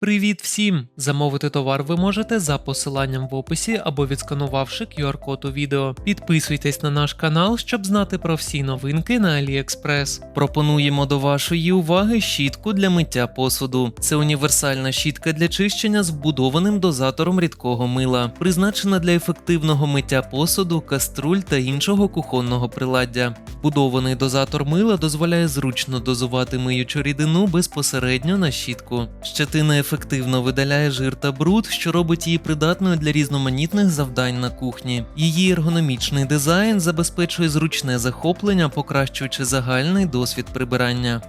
Привіт всім! Замовити товар ви можете за посиланням в описі або відсканувавши QR-код у відео. Підписуйтесь на наш канал, щоб знати про всі новинки на AliExpress. Пропонуємо до вашої уваги щітку для миття посуду. Це універсальна щітка для чищення з вбудованим дозатором рідкого мила, призначена для ефективного миття посуду, каструль та іншого кухонного приладдя. Вбудований дозатор мила дозволяє зручно дозувати миючу рідину безпосередньо на щітку. Щетина ефективно видаляє жир та бруд, що робить її придатною для різноманітних завдань на кухні. Її ергономічний дизайн забезпечує зручне захоплення, покращуючи загальний досвід прибирання.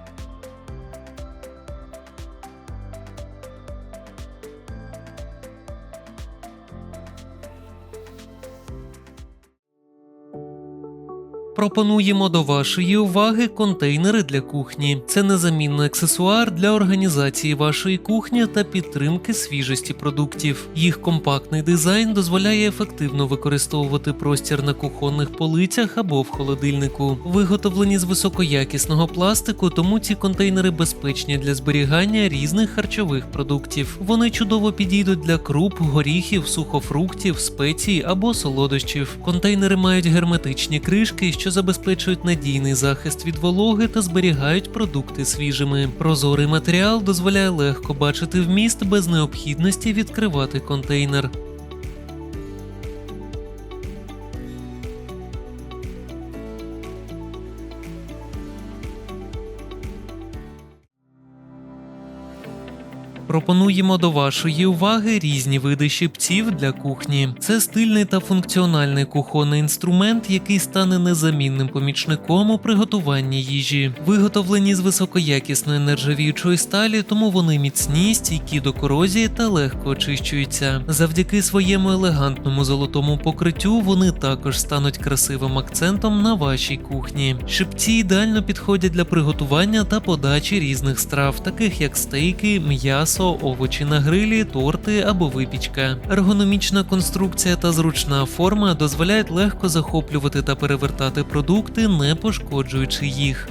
Пропонуємо до вашої уваги контейнери для кухні. Це незамінний аксесуар для організації вашої кухні та підтримки свіжості продуктів. Їх компактний дизайн дозволяє ефективно використовувати простір на кухонних полицях або в холодильнику. Виготовлені з високоякісного пластику, тому ці контейнери безпечні для зберігання різних харчових продуктів. Вони чудово підійдуть для круп, горіхів, сухофруктів, спецій або солодощів. Контейнери мають герметичні кришки, що забезпечують надійний захист від вологи та зберігають продукти свіжими. Прозорий матеріал дозволяє легко бачити вміст без необхідності відкривати контейнер. Пропонуємо до вашої уваги різні види щипців для кухні. Це стильний та функціональний кухонний інструмент, який стане незамінним помічником у приготуванні їжі. Виготовлені з високоякісної нержавіючої сталі, тому вони міцні, стійкі до корозії та легко очищуються. Завдяки своєму елегантному золотому покриттю вони також стануть красивим акцентом на вашій кухні. Щипці ідеально підходять для приготування та подачі різних страв, таких як стейки, м'ясо, овочі на грилі, торти або випічка. Ергономічна конструкція та зручна форма дозволяють легко захоплювати та перевертати продукти, не пошкоджуючи їх.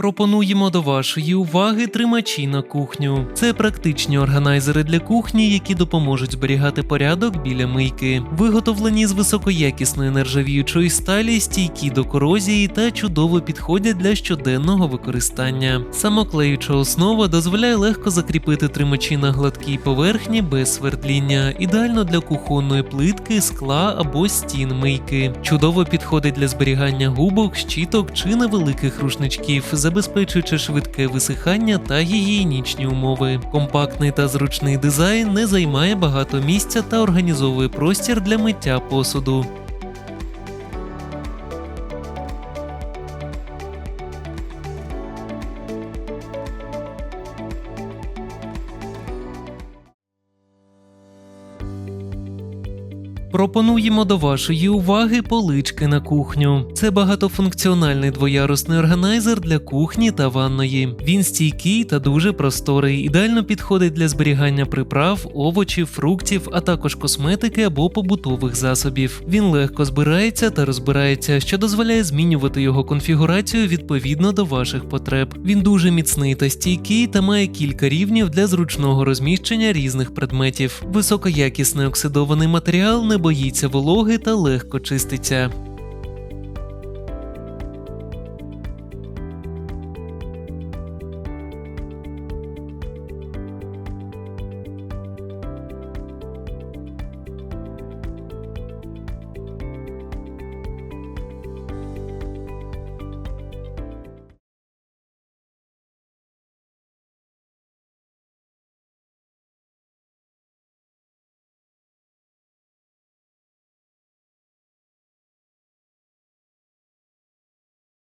Пропонуємо до вашої уваги тримачі на кухню. Це практичні органайзери для кухні, які допоможуть зберігати порядок біля мийки. Виготовлені з високоякісної нержавіючої сталі, стійкі до корозії та чудово підходять для щоденного використання. Самоклеюча основа дозволяє легко закріпити тримачі на гладкій поверхні без свердління, ідеально для кухонної плитки, скла або стін мийки. Чудово підходить для зберігання губок, щіток чи невеликих рушничків забезпечуючи швидке висихання та гігієнічні умови. Компактний та зручний дизайн не займає багато місця та організовує простір для миття посуду. Пропонуємо до вашої уваги полички на кухню. Це багатофункціональний двоярусний органайзер для кухні та ванної. Він стійкий та дуже просторий, ідеально підходить для зберігання приправ, овочів, фруктів, а також косметики або побутових засобів. Він легко збирається та розбирається, що дозволяє змінювати його конфігурацію відповідно до ваших потреб. Він дуже міцний та стійкий та має кілька рівнів для зручного розміщення різних предметів. Високоякісний оксидований матеріал не боїться вологи та легко чиститься.